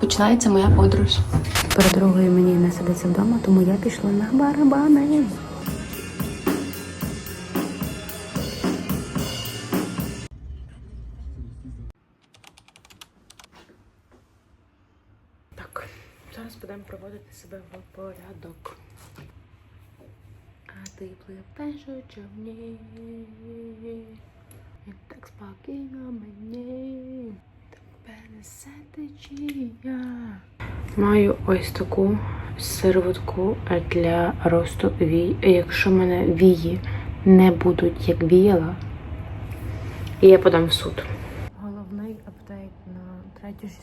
Починається моя подорож. Передорогою мені не сидиться вдома, тому я пішла на барабани. Так, зараз будемо проводити себе в порядок. А ти пливеш у човні, і так спокійно мені. Маю ось таку сироватку для росту вій. Якщо в мене вії не будуть як віяла, я подам в суд. Головний апдейт на 3.16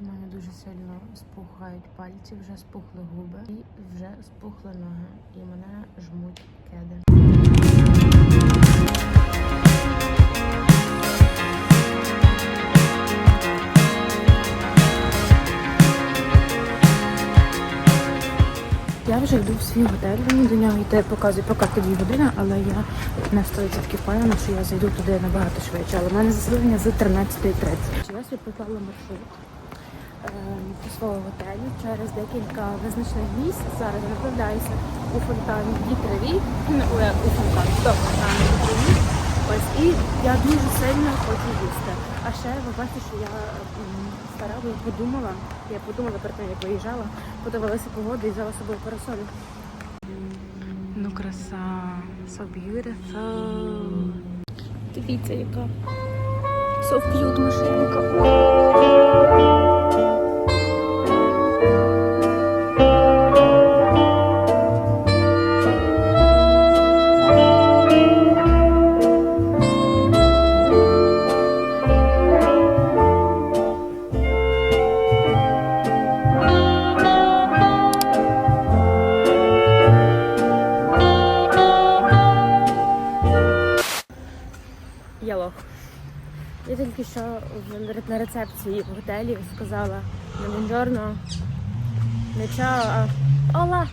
в мене дуже сильно спухають пальці, вже спухли губи і вже спухли ноги. І мене жмуть кеди. Я вже йду в свій готель, мені до нього йти показую поки дві години, але я на 100% впевнена, що я зайду туди набагато швидше. Але в мене заселення з 13.30. Я собі маршрут е, до свого готелю через декілька визначених місць. Зараз направляюся у фонтан вітрові, е, у фонтан до фонтану вітрові. Ось і я дуже сильно хочу їсти. А ще ви бачите, що я м, стара, бо я подумала, я подумала перед тим, як виїжджала, подивилася погоду і взяла з собою парасолю. Ну краса, so beautiful. Дивіться, яка so cute машинка. Рецепції в готелі сказала не бонжорно, не чао, а ола.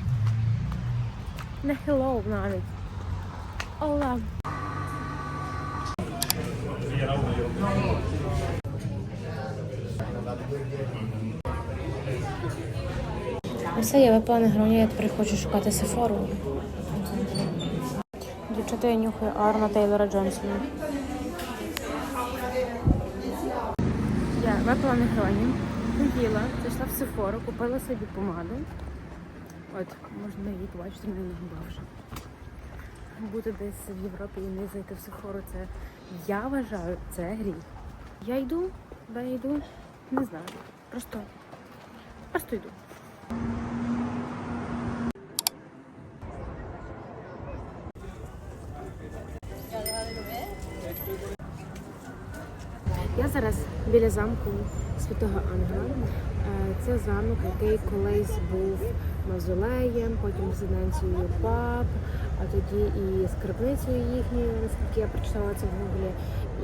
Не hello навіть. Ола. Все, я випала на гроні, я тепер хочу шукати Сефору. Дівчата, я нюхаю Арна Тейлора Джонсона. Випила гроні, поїла, зайшла в Сефору, купила собі помаду. От, можна її побачити мене не губа вже. Бути десь в Європі і не зайти в Сефору, це я вважаю, це гріх. Я йду, де я йду, не знаю. Просто, просто йду. Я зараз біля замку Святого Ангела. Е, Це замок, який колись був мавзолеєм, потім резиденцією пап, а тоді і скарбницею їхньою, наскільки я прочитала це в гуглі,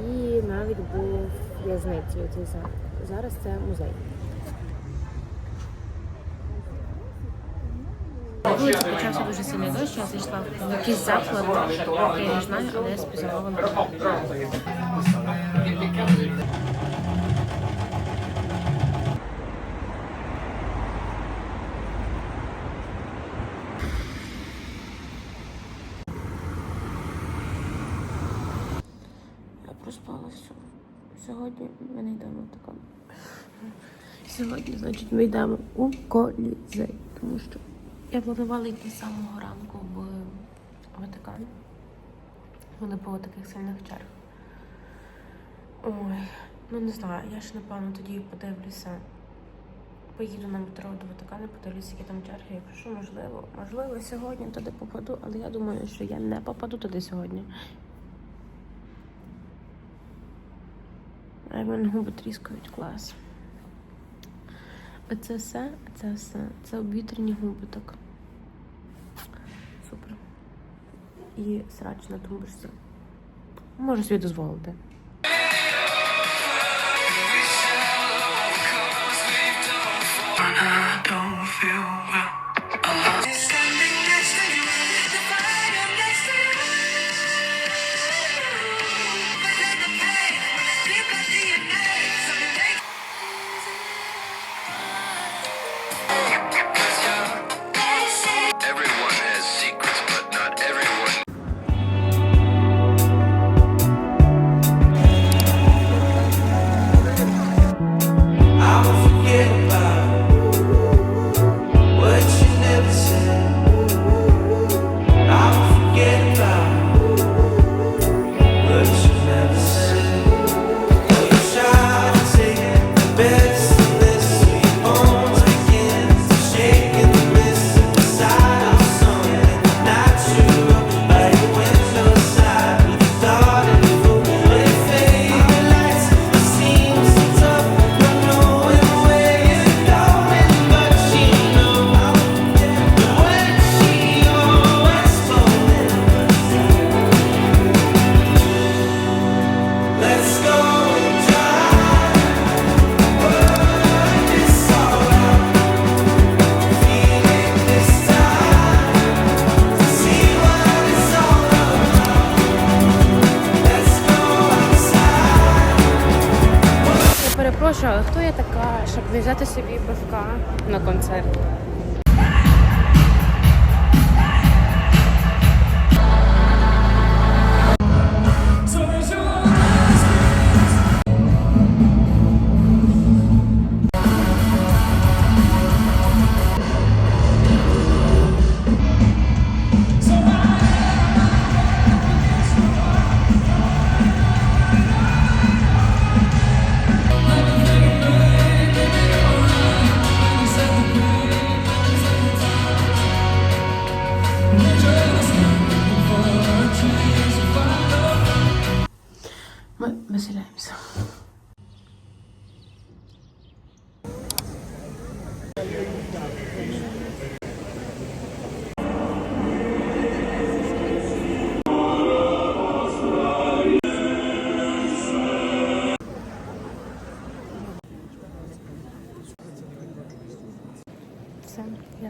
і навіть був в'язницею цей замок. Зараз це музей. Вулиці почався дуже сильний дощ, я зайшла в якийсь заклад, який я не знаю, але я собі замовила. Я проспала все. Сьогодні ми не йдемо в такому. Сьогодні, значить, ми йдемо у колізей, тому що я планувала йти з самого ранку в Ватикан. Коли було таких сильних черг. Ой, ну не знаю, я ж напевно тоді подивлюся. Поїду на метро до Ватикану, подивлюся, які там черги. Якщо можливо, можливо, сьогодні туди попаду, але я думаю, що я не попаду туди сьогодні. А в мене губи тріскають клас. Оце все, це все. Це обвітряні губи так. Супер. І срач на тумбочці. Можу собі дозволити. Собі пивка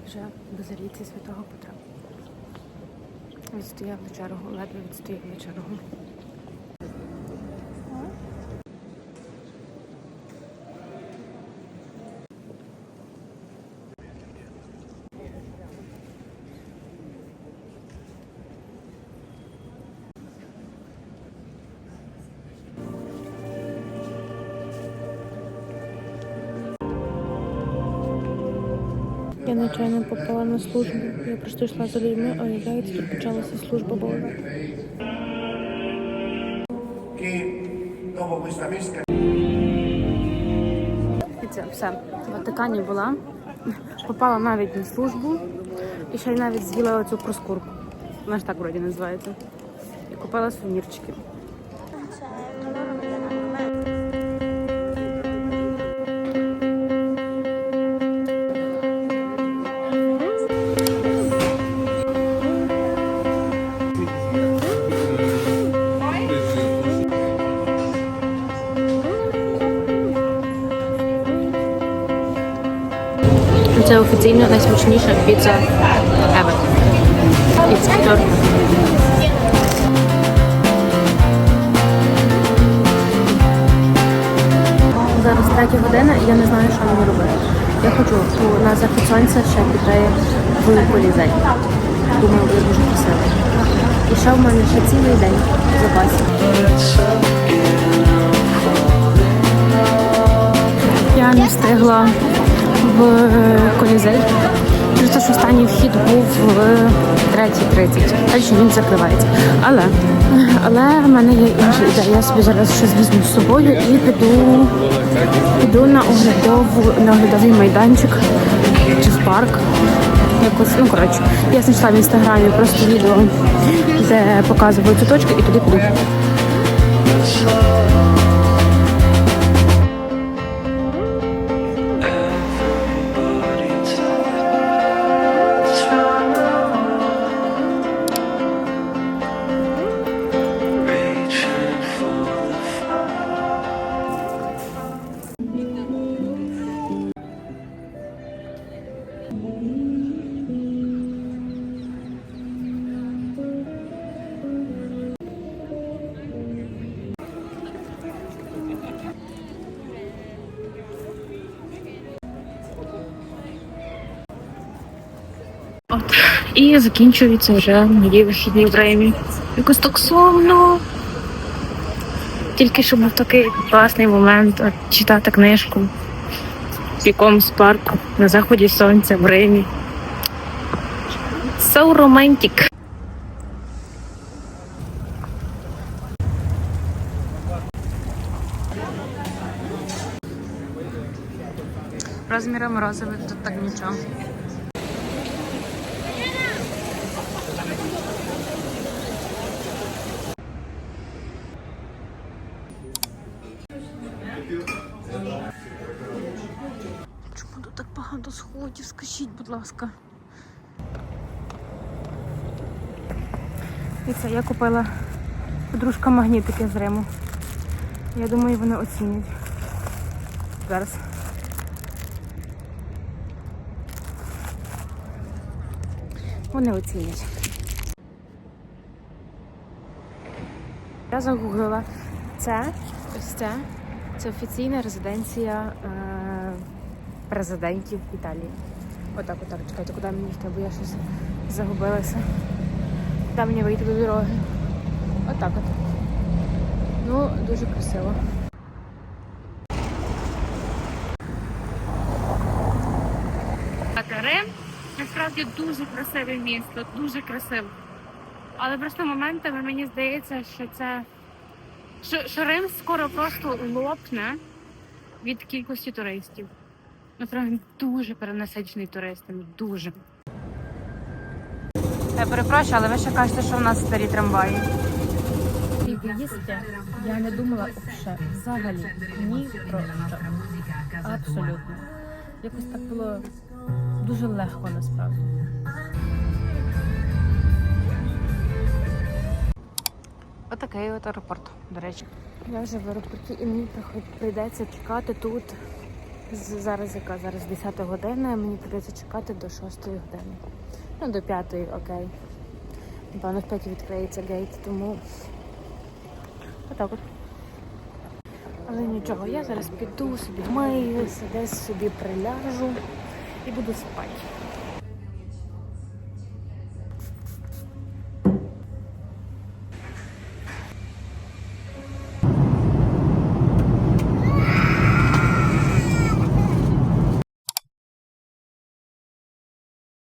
вже в базиліці Святого Петра. Відстояв на чергу, ледве відстояв на чергу. Я нечайно попала на службу. Я просто йшла за людьми, а виявляється, тут почалася служба pesca І це все. В Ватикані була, попала навіть на службу і ще й навіть з'їла оцю проскурку. Вона ж так вроді називається. І купила сувенірчики. Офіційно найсмачніша піца ever. It's good. Зараз третя година і я не знаю, що мені робити. Я хочу у- на захід сонця ще піти в колізей. Думаю, буде дуже красиво. І ще в мене ще цілий день в запасі. Я не встигла в колізей. Те, що останній вхід був в 3.30. Далі він закривається. Але, але в мене є інша ідея. Я собі зараз щось візьму з собою і піду, піду на оглядову, на оглядовий майданчик чи в парк. Якось, ну коротше, я знайшла в інстаграмі просто відео, де показують ці точки, і туди піду. І закінчуються вже мої вихідні в Римі. Якось так сумно. Тільки що був такий класний момент читати книжку в якомусь парку на заході сонця в Римі. So romantic. Розміром морозиви тут так нічого. Будь ласка. І це я купила подружка магнітики з Риму. Я думаю, вони оцінять. Зараз. Вони оцінять. Я загуглила це, ось це Це офіційна резиденція е, президентів Італії. Отак, отак, чекайте, куди мені йти, бо я щось загубилася. Куди мені вийти до дороги? Отак от. Ну, дуже красиво. Рим насправді дуже красиве місто, дуже красиво. Але просто моментами мені здається, що це що, що Рим скоро просто лопне від кількості туристів. Ну прям дуже перенасичений туристами, дуже. Я перепрошую, але ви ще кажете, що в нас старі трамваї. Їсти я не думала взагалі, взагалі ні про що. Абсолютно. Якось так було дуже легко насправді. Отакий от аеропорт, до речі. Я вже в аеропорті і мені прийдеться чекати тут. Зараз яка? Зараз 10 година, мені придеться чекати до 6 години. Ну, до 5, окей. Напевно, в 5 відкриється гейт, тому отак от. Але нічого, я зараз піду собі миюся, десь собі приляжу і буду спати.